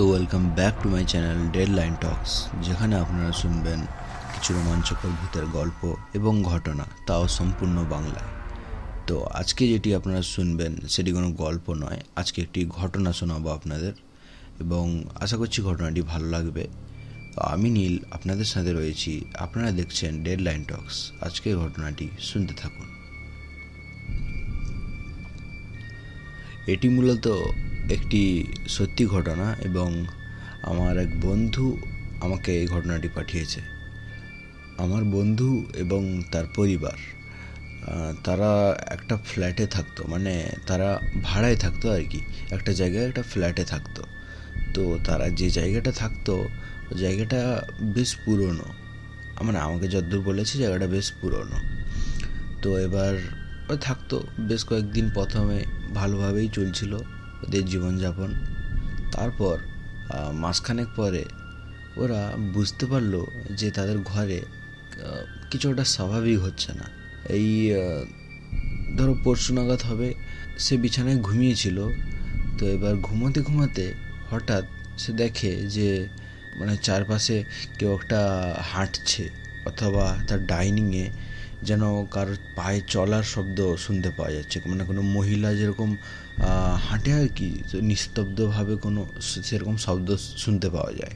So welcome back to my channel deadline talks যেখানে আপনারা শুনবেন কিছু রোমাঞ্চকর ভূতের গল্প এবং ঘটনা, তাও সম্পূর্ণ বাংলায়। তো, আজকে যেটি আপনারা শুনবেন, সেটি কোনো গল্প নয়, আজকে একটি ঘটনা শোনাবো আপনাদের, এবং আশা করছি ঘটনাটি ভালো লাগবে। আমি নীল, আপনাদের সাথে রয়েছি, আপনারা দেখছেন ডেড লাইন টক্স আজকের ঘটনাটি শুনতে থাকুন। এটি মূলত একটি সত্যি ঘটনা এবং আমার এক বন্ধু আমাকে এই ঘটনাটি পাঠিয়েছে। আমার বন্ধু এবং তার পরিবার তারা একটা ফ্ল্যাটে থাকতো মানে তারা ভাড়ায় থাকতো আর কি। একটা জায়গায় একটা ফ্ল্যাটে থাকতো। তো তারা যে জায়গাটা থাকতো, জায়গাটা বেশ পুরনো। মানে আমাকে যতদূর বলেছে, জায়গাটা বেশ পুরনো। তো এবার থাকতো। বেশ কয়েকদিন প্রথমে ভালোভাবেই চলছিল। ওদের জীবনযাপন। তারপর মাসখানেক পরে ওরা বুঝতে পারল যে তাদের ঘরে কিছু একটা স্বাভাবিক হচ্ছে না। এই ধরো পরশু নাগাদ হবে, সে বিছানায় ঘুমিয়েছিল। তো এবার ঘুমাতে ঘুমাতে হঠাৎ সে দেখে যে মানে চারপাশে কেউ একটা হাঁটছে অথবা তার ডাইনিংয়ে যেন কারোর পায়ে চলার শব্দ শুনতে পাওয়া যাচ্ছে। মানে কোনো মহিলা যেরকম হাঁটে আর কি নিস্তব্ধভাবে কোনো সেরকম শব্দ শুনতে পাওয়া যায়।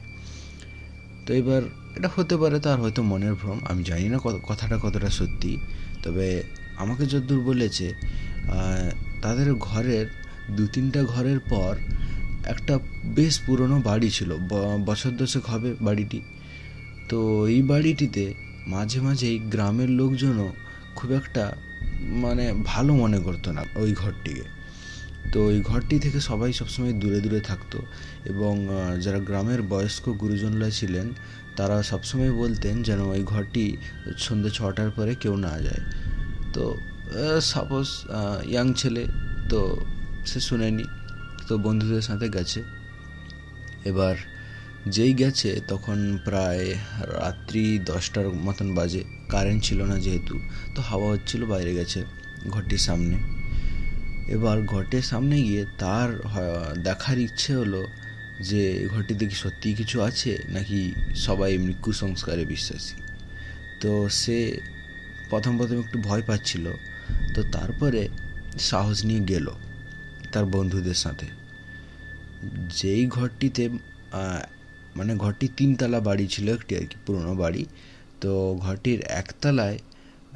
তো এবার এটা হতে পারে তার হয়তো মনের ভ্রম, আমি জানি না কথাটা কতটা সত্যি। তবে আমাকে যতদূর বলেছে তাদের ঘরের দু তিনটা ঘরের পর একটা বেশ পুরনো বাড়ি ছিল বছর দশেক হবে বাড়িটি। তো এই বাড়িটিতে মাঝে মাঝেই গ্রামের লোকজনও খুব একটা মানে ভালো মনে করতো না ওই ঘরটিকে। তো ওই ঘরটি থেকে সবাই সবসময় দূরে দূরে থাকতো এবং যারা গ্রামের বয়স্ক গুরুজনরা ছিলেন, তারা সবসময় বলতেন যেন ওই ঘরটি সন্ধ্যে ছটার পরে কেউ না যায়। তো সাপোজ ইয়াং ছেলে, তো সে শুনেনি, তো বন্ধুদের সাথে গেছে। এবার যেই গেছে তখন প্রায় রাত্রি দশটার মতন বাজে। কারেন্ট ছিল না যেহেতু, তো হাওয়া হচ্ছিল, বাইরে গেছে ঘরটির সামনে। এবার ঘরটির সামনে গিয়ে তার দেখার ইচ্ছে হলো যে ঘরটিতে কি সত্যিই কিছু আছে, নাকি সবাই এমনি কুসংস্কারে বিশ্বাসী। তো সে প্রথম প্রথম একটু ভয় পাচ্ছিল। তো তারপরে সাহস নিয়ে গেল তার বন্ধুদের সাথে। যেই ঘরটিতে মানে ঘরটি তিনতলা বাড়ি ছিল একটি আর কি, পুরনো বাড়ি। তো ঘরটির একতলায়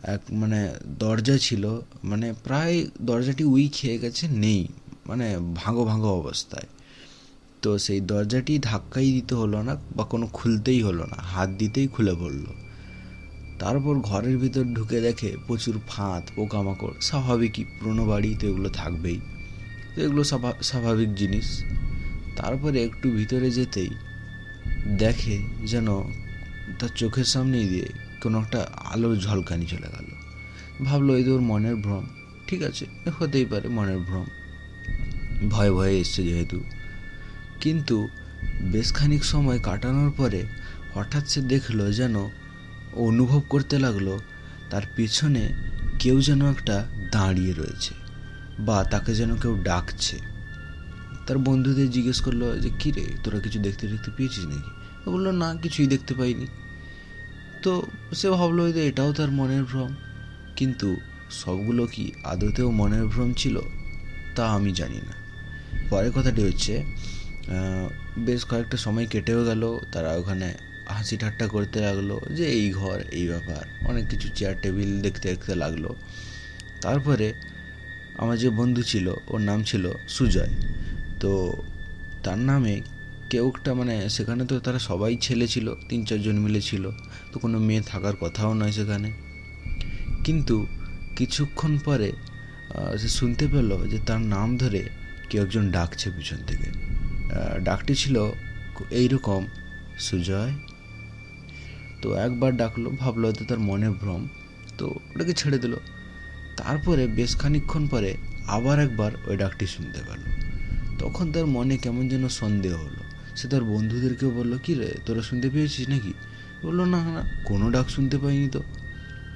এক মানে দরজা ছিল মানে প্রায় দরজাটি উই খেয়ে গেছে, নেই মানে ভাঙো ভাঙো অবস্থায়। তো সেই দরজাটি ধাক্কাই দিতে হলো না বা কোনো খুলতেই হলো না, হাত দিতেই খুলে পড়ল। তারপর ঘরের ভিতর ঢুকে দেখে প্রচুর ফাঁদ, পোকামাকড় স্বাভাবিকই পুরনো বাড়ি তো এগুলো থাকবেই। তো এগুলো স্বাভা- স্বাভাবিক জিনিস। তারপরে একটু ভিতরে যেতেই দেখে যেন তার চোখের সামনে দিয়ে কোনো একটা আলোর ঝলকানি চলে গেল। ভাবলো, এই ওর মনের ভ্রম। ঠিক আছে, হতেই পারে মনের ভ্রম। ভয়ে ভয়ে এসছে যেহেতু। কিন্তু বেশ খানিক সময় কাটানোর পরে হঠাৎ সে দেখল যেন অনুভব করতে লাগল, তার পিছনে কেউ যেন একটা দাঁড়িয়ে রয়েছে বা তাকে যেন কেউ ডাকছে। তার বন্ধুদের জিজ্ঞেস করল যে, কী রে, তোরা কিছু দেখতে দেখতে পেয়েছিস নাকি? বলল, না, কিছুই দেখতে পাইনি। তো সে ভাবলো যে, এটাও তার মনের ভ্রম। কিন্তু সবগুলো কি আদতেও মনের ভ্রম ছিল? তা আমি জানি না। পরের কথাটি হচ্ছে বেশ কয়েকটা সময় কেটেও গেল। তারা ওখানে হাসি ঠাট্টা করতে লাগল যে, এই ঘর, এই ব্যাপার। অনেক কিছু চেয়ার টেবিল দেখতে দেখতে লাগল। তারপরে আমার যে বন্ধু ছিল, ওর নাম ছিল সুজয়। তো তার নামে কেউ একটা মানে সেখানে তো তারা সবাই ছেলে ছিল, তিন চারজন মিলে ছিল, তো কোনো মেয়ে থাকার কথাও নয় সেখানে। কিন্তু কিছুক্ষণ পরে সে শুনতে পেল যে তার নাম ধরে কেউ একজন ডাকছে পিছন থেকে। ডাকটি ছিল এইরকম, সুজয়। তো একবার ডাকলো, ভাবলো হয়তো তার মনে ভ্রম, তো ওটাকে ছেড়ে দিল। তারপরে বেশ খানিকক্ষণ পরে আবার একবার ওই ডাকটি শুনতে পেল। তখন তার মনে কেমন যেন সন্দেহ হলো। সে তার বন্ধুদেরকেও বলল, কি রে, তোরা শুনতে পেয়েছিস নাকি? বলল, না না, কোনো ডাক শুনতে পাইনি তো।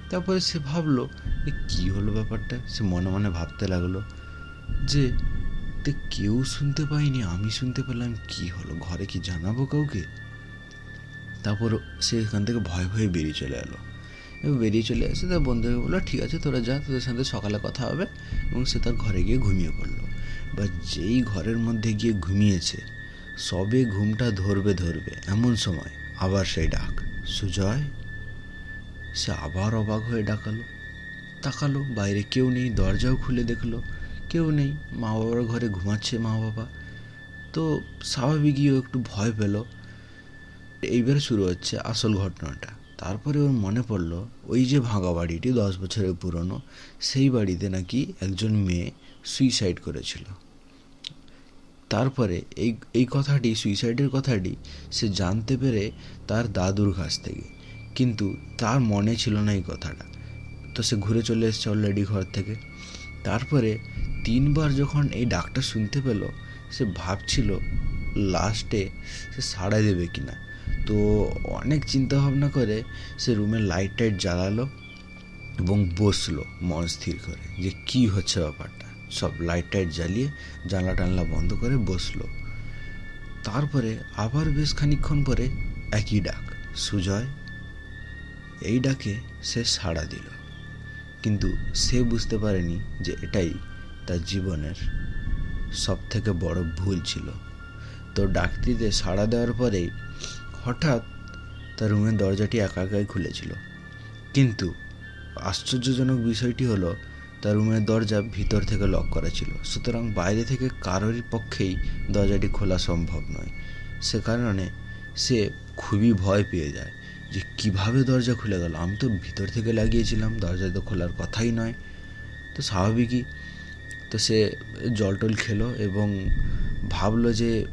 তারপরে সে ভাবলো যে কী হলো ব্যাপারটা? সে মনে মনে ভাবতে লাগল যে কেউ শুনতে পায়নি আমি শুনতে পেলাম, কি হলো? ঘরে কি জানাব কাউকে? তারপর সে এখান থেকে ভয়ে ভয়ে বেরিয়ে চলে এলো। বেরিয়ে চলে এসে তার বন্ধুকে বলল, ঠিক আছে, তোরা যা, তোদের সাথে সকালে কথা হবে। এবং সে তার ঘরে গিয়ে ঘুমিয়ে পড়ল। বা যেই ঘরের মধ্যে গিয়ে ঘুমিয়েছে, সবে ঘুমটা ধরবে ধরবে, এমন সময় আবার সেই ডাক, সুজয়! সে আবার অবাক হয়ে ডাকালো, তাকালো, বাইরে কেউ নেই, দরজাও খুলে দেখল, কেউ নেই মা বাবার ঘরে ঘুমাচ্ছে মা বাবা তো স্বাভাবিকই একটু ভয় পেল। এইবার শুরু হচ্ছে আসল ঘটনাটা। তারপরে ওর মনে পড়ল, ওই যে ভাঙা বাড়িটি দশ বছরের পুরনো, সেই বাড়িতে নাকি একজন মেয়ে সুইসাইড করেছিল। তারপরে এই এই কথাটি সুইসাইডের কথাটি সে জানতে পেরে তার দাদুর কাছ থেকে। কিন্তু তার মনে ছিল না এই কথাটা। তো সে ঘুরে চলে এসছে অলরেডি ঘর থেকে। তারপরে তিনবার যখন এই ডাকটা শুনতে পেল, সে ভাবছিল, লাস্টে সে সাড়া দেবে কিনা? তো অনেক চিন্তা ভাবনা করে সে রুমের লাইট টাইট জ্বালালো এবং বসল, মন স্থির করে, যে কি হচ্ছে ব্যাপারটা? সব লাইট টাইট জ্বালিয়ে জানলা টানলা বন্ধ করে বসল। তারপরে আবার বেশ খানিক্ষণ পরে একই ডাক, সুজয়। এই ডাকে সে সাড়া দিল, কিন্তু সে বুঝতে পারেনি যে এটাই তার জীবনের সব থেকে বড় ভুল ছিল। তো ডাকটিতে সাড়া দেওয়ার পরেই হঠাৎ তার রুমের দরজাটি একা একাই খুলেছিল। কিন্তু আশ্চর্যজনক বিষয়টি হলো, তার রুমের দরজা ভিতর থেকে লক করা ছিল। সুতরাং বাইরে থেকে কারোর পক্ষেই দরজাটি খোলা সম্ভব নয়। সে কারণে সে খুবই ভয় পেয়ে যায় যে কীভাবে দরজা খুলে গেল। আমি তো ভিতর থেকে লাগিয়েছিলাম, দরজা তো খোলার কথাই নয়। তো স্বাভাবিকই তো সে জল টল খেলো এবং ভাবলো যে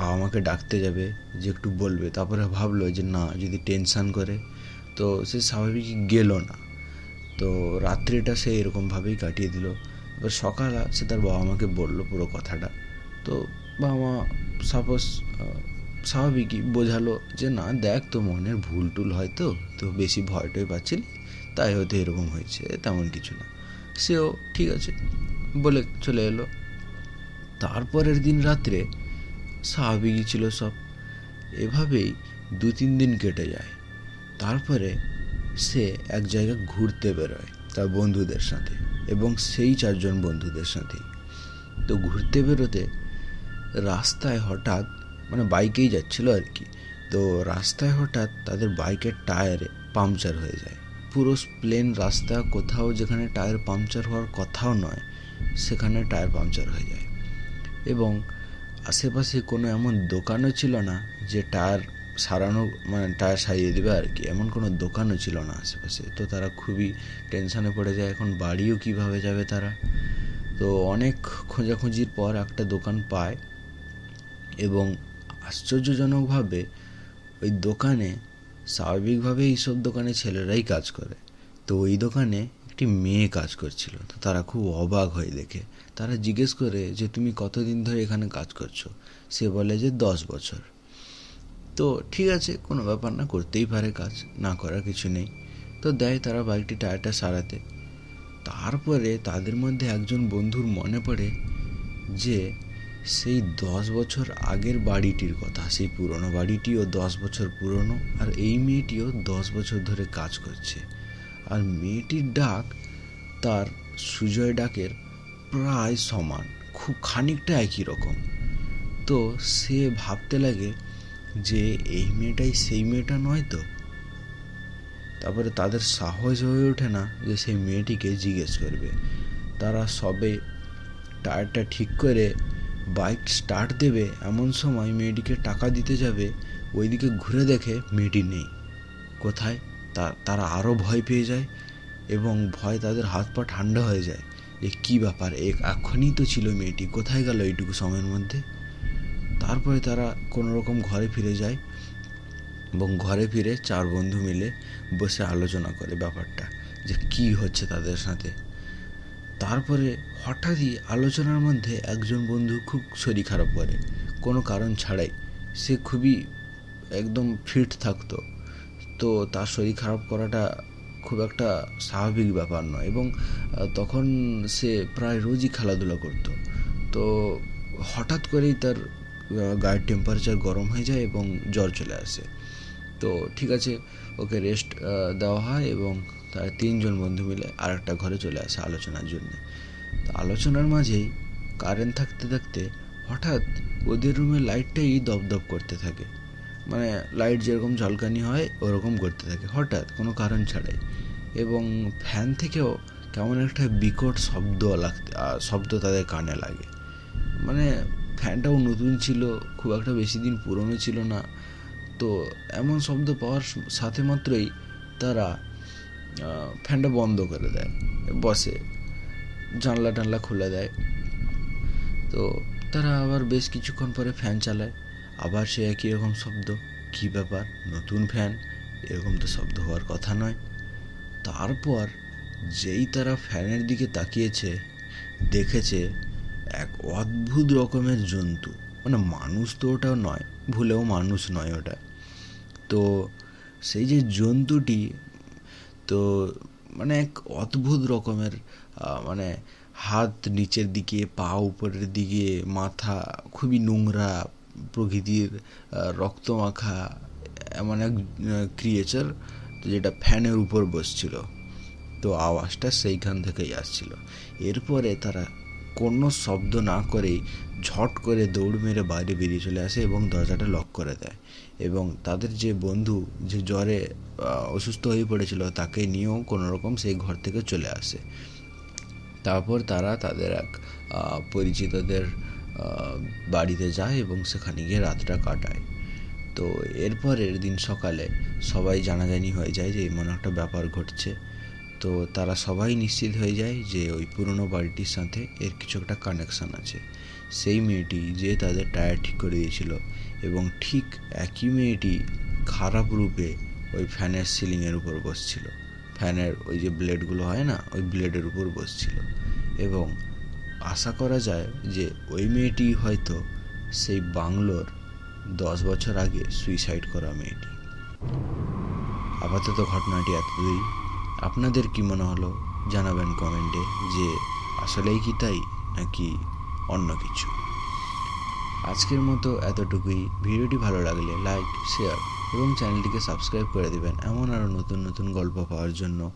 বাবা মাকে ডাকতে যাবে, যে একটু বলবে। তারপরে ভাবলো যে না, যদি টেনশান করে, তো সে স্বাভাবিকই গেল না। তো রাত্রিটা সে এরকমভাবেই কাটিয়ে দিল। এবার সকাল সে তার বাবা মাকে বলল পুরো কথাটা। তো বাবা মা সাপোজ স্বাভাবিকই বোঝালো যে না, দেখ তো মনের ভুল টুল হয়তো, তো বেশি ভয় টয় পাচ্ছিলি, তাই হয়তো এরকম হয়েছে, তেমন কিছু না। সেও ঠিক আছে বলে চলে এলো। তারপরের দিন রাত্রে স্বাভাবিকই ছিল সব। এভাবেই দু তিন দিন কেটে যায়। তারপরে সে এক জায়গায় ঘুরতে বেরোয় তার বন্ধুদের সাথে এবং সেই চারজন বন্ধুদের সাথেই তো ঘুরতে বেরোতে রাস্তায় হঠাৎ মানে বাইকেই যাচ্ছিল আর কি। তো রাস্তায় হঠাৎ তাদের বাইকের টায়ারে পাংচার হয়ে যায়। পুরো প্লেন রাস্তা কোথাও যেখানে টায়ার পাংচার হওয়ার কথাও নয়, সেখানে টায়ার পাংচার হয়ে যায়। এবং আশেপাশে কোনো এমন দোকানও ছিল না যে টায়ার সারানো মানে টায়ার সারিয়ে দেবে আর কি। এমন কোনো দোকানও ছিল না আশেপাশে। তো তারা খুবই টেনশানে পড়ে যায়, এখন বাড়িও কীভাবে যাবে তারা? তো অনেক খোঁজাখুঁজির পর একটা দোকান পায় এবং আশ্চর্যজনকভাবে ওই দোকানে স্বাভাবিকভাবে এইসব দোকানে ছেলেরাই কাজ করে। তো ওই দোকানে একটি মেয়ে কাজ করছিল, তো তারা খুব অবাক হয়ে দেখে। তারা জিজ্ঞেস করে যে, তুমি কতদিন ধরে এখানে কাজ করছ? সে বলে যে, দশ বছর। তো ঠিক আছে, কোনো ব্যাপার না, করতেই পারে কাজ, না করার কিছু নেই। তো দেয় তারা বাইকটি টায়ারটা সারাতে। তারপরে তাদের মধ্যে একজন বন্ধুর মনে পড়ে যে, সেই দশ বছর আগের বাড়িটির কথা, সেই পুরনো বাড়িটিও দশ বছর পুরনো, আর এই মেয়েটিও দশ বছর ধরে কাজ করছে। আর মেয়েটির ডাক তার সুজয় ডাকের প্রায় সমান, খুব খানিকটা একই রকম। তো সে ভাবতে লাগে যে এই মেয়েটাই সেই মেয়েটা নয় তো? তারপরে তাদের সাহস হয়ে ওঠে না যে সেই মেয়েটিকে জিজ্ঞেস করবে। তারা সবে টায়ারটা ঠিক করে বাইক স্টার্ট দেবে, এমন সময় মেয়েটিকে টাকা দিতে যাবে, ওইদিকে ঘুরে দেখে মেয়েটি নেই। কোথায়? তারা আরও ভয় পেয়ে যায় এবং ভয় তাদের হাত পা ঠান্ডা হয়ে যায়। যে কী ব্যাপার? এক এখনই তো ছিল মেয়েটি। কোথায় গেল এইটুকু সময়ের মধ্যে? তারপরে তারা কোনো রকম ঘরে ফিরে যায় এবং ঘরে ফিরে চার বন্ধু মিলে বসে আলোচনা করে ব্যাপারটা, যে কি হচ্ছে তাদের সাথে। তারপরে হঠাৎই আলোচনার মধ্যে একজন বন্ধু খুব শরীর খারাপ করে। কোনো কারণ ছাড়াই সে খুবই একদম ফিট থাকতো। তো তার শরীর খারাপ করাটা খুব একটা স্বাভাবিক ব্যাপার নয় এবং তখন সে প্রায় রোজই খেলাধুলা করতো। তো হঠাৎ করেই তার গায়ের টেম্পারেচার গরম হয়ে যায় এবং জ্বর চলে আসে। তো ঠিক আছে, ওকে রেস্ট দেওয়া হয় এবং তার তিনজন বন্ধু মিলে আরেকটা ঘরে চলে আসে আলোচনার জন্য। তো আলোচনার মাঝেই কারেন্ট থাকতে থাকতে হঠাৎ ওদের রুমের লাইটটাই দপদপ করতে থাকে। মানে লাইট যেরকম ঝলকানি হয়, ওরকম করতে থাকে, হঠাৎ, কোনো কারণ ছাড়াই। এবং ফ্যান থেকেও কেমন একটা বিকট শব্দ লাগতে শব্দ তাদের কানে লাগে। মানে ফ্যানটাও নতুন ছিল, খুব একটা বেশি দিন পুরনো ছিল না। তো এমন শব্দ পাওয়ার সাথে মাত্রই তারা ফ্যানটা বন্ধ করে দেয়, বসে জানলা টানলা খুলে দেয়। তো তারা আবার বেশ কিছুক্ষণ পরে ফ্যান চালায়। আবার সে একই রকম শব্দ। কী ব্যাপার? নতুন ফ্যান? এরকম তো শব্দ হওয়ার কথা নয়। তারপর যেই তারা ফ্যানের দিকে তাকিয়েছে, দেখেছে এক অদ্ভুত রকমের জন্তু। মানে মানুষ তো ওটা নয়, ভুলেও মানুষ নয় ওটা। তো সেই যে জন্তুটি, তো মানে এক অদ্ভুত রকমের মানে হাত নিচের দিকে, পা উপরের দিকে, মাথা খুবই নোংরা প্রকৃতির আহ, রক্তমাখা এমন এক ক্রিয়েচার যেটা ফ্যানের উপর বসছিল। তো আওয়াজটা সেইখান থেকেই আসছিল। এরপরে তারা কোনো শব্দ না করেই ঝট করে দৌড় মেরে বাইরে বেরিয়ে চলে আসে এবং দরজাটা লক করে দেয়। এবং তাদের যে বন্ধু যে জ্বরে অসুস্থ হয়ে পড়েছিল তাকে নিয়েও কোনো রকম সেই ঘর থেকে চলে আসে। তারপর তারা তাদের এক পরিচিতদের বাড়িতে যায় এবং সেখানে গিয়ে রাতটা কাটায়। তো এরপরের দিন সকালে সবাই জানাজানি হয়ে যায় যে এমন একটা ব্যাপার ঘটছে। তো তারা সবাই নিশ্চিত হয়ে যায় যে ওই পুরনো বাড়িটির সাথে এর কিছু একটা কানেকশান আছে। সেই মেয়েটি যে তাদের টায়ার ঠিক করে দিয়েছিল এবং ঠিক একই মেয়েটি খারাপ রূপে ওই ফ্যানের সিলিংয়ের উপর বসছিল। ফ্যানের ওই যে ব্লেডগুলো হয় না, ওই ব্লেডের উপর বসছিল। এবং আশা করা যায় যে ওই মেয়েটি হয়তো সেই বাংলোর দশ বছর আগে সুইসাইড করা মেয়েটি। আপাতত ঘটনাটি এতদূরই। আপনাদের কি মনে হলো? জানাবেন কমেন্টে যে আসলেই কি তাই নাকি অন্য কিছু? আজকের মতো এতটুকুই। ভিডিওটি ভালো লাগলে লাইক, শেয়ার এবং চ্যানেলটিকে সাবস্ক্রাইব করে দেবেন এমন আরও নতুন নতুন গল্প পাওয়ার জন্য।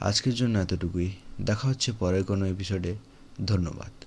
আজকের জন্য এতটুকুই। দেখা হচ্ছে পরের কোনো এপিসোডে ধন্যবাদ।